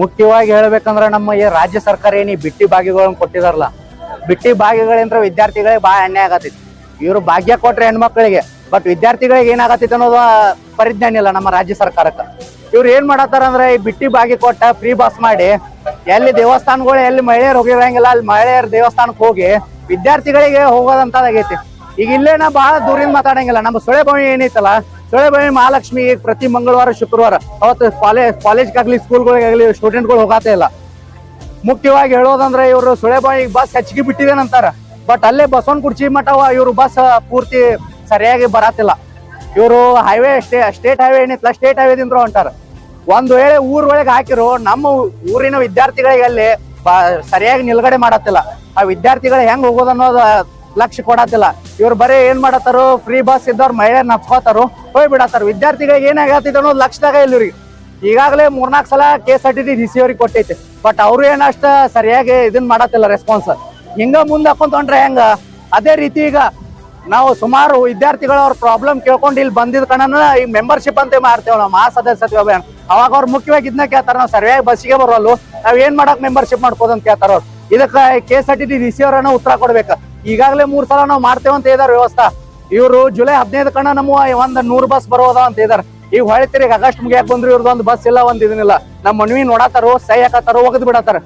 ಮುಖ್ಯವಾಗಿ ಹೇಳಬೇಕಂದ್ರೆ ನಮ್ಮ ಈ ರಾಜ್ಯ ಸರ್ಕಾರ ಏನು ಬಿಟ್ಟಿ ಭಾಗ್ಯಗಳನ್ನು ಕೊಟ್ಟಿದಾರಲ್ಲ, ಬಿಟ್ಟಿ ಭಾಗ್ಯಗಳಿಂದ ವಿದ್ಯಾರ್ಥಿಗಳಿಗೆ ಭಾಳ ಅನ್ಯಾಯ ಆಗತ್ತಿತ್ತು ಇವರು ಭಾಗ್ಯ ಕೊಟ್ರೆ ಹೆಣ್ಮಕ್ಳಿಗೆ ಬಟ್ ವಿದ್ಯಾರ್ಥಿಗಳಿಗೆ ಏನಾಗತ್ತಿತ್ತು ಅನ್ನೋದು ಪರಿಜ್ಞಾನ ಇಲ್ಲ ನಮ್ಮ ರಾಜ್ಯ ಸರ್ಕಾರಕ್ಕೆ. ಇವ್ರು ಏನ್ ಮಾಡತ್ತಾರ ಅಂದ್ರೆ ಈ ಬಿಟ್ಟಿ ಭಾಗ್ಯ ಕೊಟ್ಟ ಫ್ರೀ ಬಸ್ ಮಾಡಿ ಎಲ್ಲಿ ದೇವಸ್ಥಾನಗಳು, ಎಲ್ಲಿ ಮಹಿಳೆಯರು ಹೋಗಿರಂಗಿಲ್ಲ, ಅಲ್ಲಿ ಮಹಿಳೆಯರ ದೇವಸ್ಥಾನಕ್ಕೆ ಹೋಗಿ ವಿದ್ಯಾರ್ಥಿಗಳಿಗೆ ಹೋಗೋದಂತಾಗೈತಿ ಈಗ ಇಲ್ಲೇನ ಬಹಳ ದೂರಿಂದ ಮಾತಾಡಂಗಿಲ್ಲ. ನಮ್ಮ ಸುಳೆಬಾವಿ ಏನೈತಲ್ಲ ಸುಳೆಬಾವಿ ಮಹಾಲಕ್ಷ್ಮಿ ಪ್ರತಿ ಮಂಗಳವಾರ, ಶುಕ್ರವಾರ. ಅವತ್ತು ಕಾಲೇಜ್ ಕಾಲೇಜ್ಗಾಗ್ಲಿ ಸ್ಕೂಲ್ಗಳಿಗಾಗಲಿ ಸ್ಟೂಡೆಂಟ್ಗಳು ಹೋಗಾತ ಇಲ್ಲ. ಮುಖ್ಯವಾಗಿ ಹೇಳೋದಂದ್ರೆ, ಇವರು ಸೊಳೆಬಾಯಿ ಬಸ್ ಹೆಚ್ಚಿಗೆ ಬಿಟ್ಟಿದೇನಂತಾರ ಬಟ್ ಅಲ್ಲೇ ಬಸವನ ಕುರ್ಚಿ ಮಠವ ಇವರು ಬಸ್ ಪೂರ್ತಿ ಸರಿಯಾಗಿ ಬರಾತಿಲ್ಲ ಇವರು ಹೈವೇ ಸ್ಟೇ ಸ್ಟೇಟ್ ಹೈವೇ ಏನಿತ್ತಲ್ಲ ಸ್ಟೇಟ್ ಹೈವೇದಿಂದ ಹೊಂಟಾರ ಒಂದು ವೇಳೆ ಊರ್ ಒಳಗೆ ಹಾಕಿರೋ, ನಮ್ಮ ಊರಿನ ವಿದ್ಯಾರ್ಥಿಗಳಿಗೆ ಅಲ್ಲಿ ಸರಿಯಾಗಿ ನಿಲ್ಗಡೆ ಮಾಡತ್ತಿಲ್ಲ. ಆ ವಿದ್ಯಾರ್ಥಿಗಳು ಹೆಂಗ್ ಹೋಗೋದು ಅನ್ನೋದು ಲಕ್ಷ್ಯ ಕೊಡತ್ತಿಲ್ಲ. ಇವ್ರು ಬರೀ ಏನ್ ಮಾಡತ್ತಾರು ಫ್ರೀ ಬಸ್ ಇದ್ದವ್ರು ಮಹಿಳೆ ನಪ್ಕೋತಾರು ಹೋಯ್ ಬಿಡತ್ತಾರ. ವಿದ್ಯಾರ್ಥಿಗಳಿಗೆ ಏನಾಗತ್ತಿದ್ ಅನ್ನೋದು ಲಕ್ಷದಾಗ ಇಲ್ಲ ಇವ್ರಿಗೆ ಈಗಾಗಲೇ ಮೂರ್ನಾಲ್ಕು ಸಲ K S R T D C ಅವ್ರಿಗೆ ಕೊಟ್ಟೈತೆ. ಬಟ್ ಅವ್ರು ಏನಷ್ಟ ಸರಿಯಾಗಿ ಇದನ್ನ ಮಾಡತ್ತಿಲ್ಲ ರೆಸ್ಪಾನ್ಸ್ ಹಿಂಗ ಮುಂದೆ ಹಾಕೊಂತ ಹೊಂಟ್ರೆ ಹೆಂಗ? ಅದೇ ರೀತಿ ಈಗ ನಾವು ಸುಮಾರು ವಿದ್ಯಾರ್ಥಿಗಳು ಅವ್ರ ಪ್ರಾಬ್ಲಮ್ ಕೇಳ್ಕೊಂಡು ಇಲ್ಲಿ ಬಂದಿದ ಕಣನ ಈಗ ಮೆಂಬರ್ಶಿಪ್ ಅಂತ ಮಾಡ್ತೇವೆ ನಾವು ಮಹಾ ಸದಸ್ಯತ್ವ ಅಭಿಯಾನ ಅವಾಗ ಅವ್ರು ಮುಖ್ಯವಾಗಿ ಇದನ್ನ ಕೇಳ್ತಾರ, ನಾವು ಸರಿಯಾಗಿ ಬಸ್ಸಿಗೆ ಬರೋಲ್ಲ, ನಾವ್ ಏನ್ ಮಾಡಕ್ ಮೆಂಬರ್ಶಿಪ್ ಮಾಡ್ಕೋದು ಅಂತ ಕೇಳ್ತಾರ ಅವ್ರು. ಇದಕ್ಕ K S R T D D C ಅವರನ್ನ ಉತ್ತರ ಕೊಡ್ಬೇಕು. ಈಗಾಗಲೇ ಮೂರ್ ಸಲ ನಾವು ಮಾಡ್ತೇವೆ ಅಂತ ಇದಾರೆ ವ್ಯವಸ್ಥೆ. ಇವರು ಜುಲೈ ಹದಿನೈದು ಕಣ ನಮ್ಮ ಒಂದ್ ನೂರ್ ಬಸ್ ಬರೋದ ಅಂತ ಇದಾರೆ ಈಗ ಹೊಳೆ ಈಗ ಆಗಸ್ಟ್ ಮುಗಿಯಾಕ ಬಂದ್ರು ಇವ್ರದ್ದು ಒಂದು ಬಸ್ ಇಲ್ಲ, ಒಂದ್ ಇದನ್ನಿಲ್ಲ ನಮ್ಮ ಮನವಿ ನೋಡತ್ತಾರೋ ಸೈ ಹಾಕತ್ತಾರೋ, ಒಗದ್ ಬಿಡತ್ತಾರ.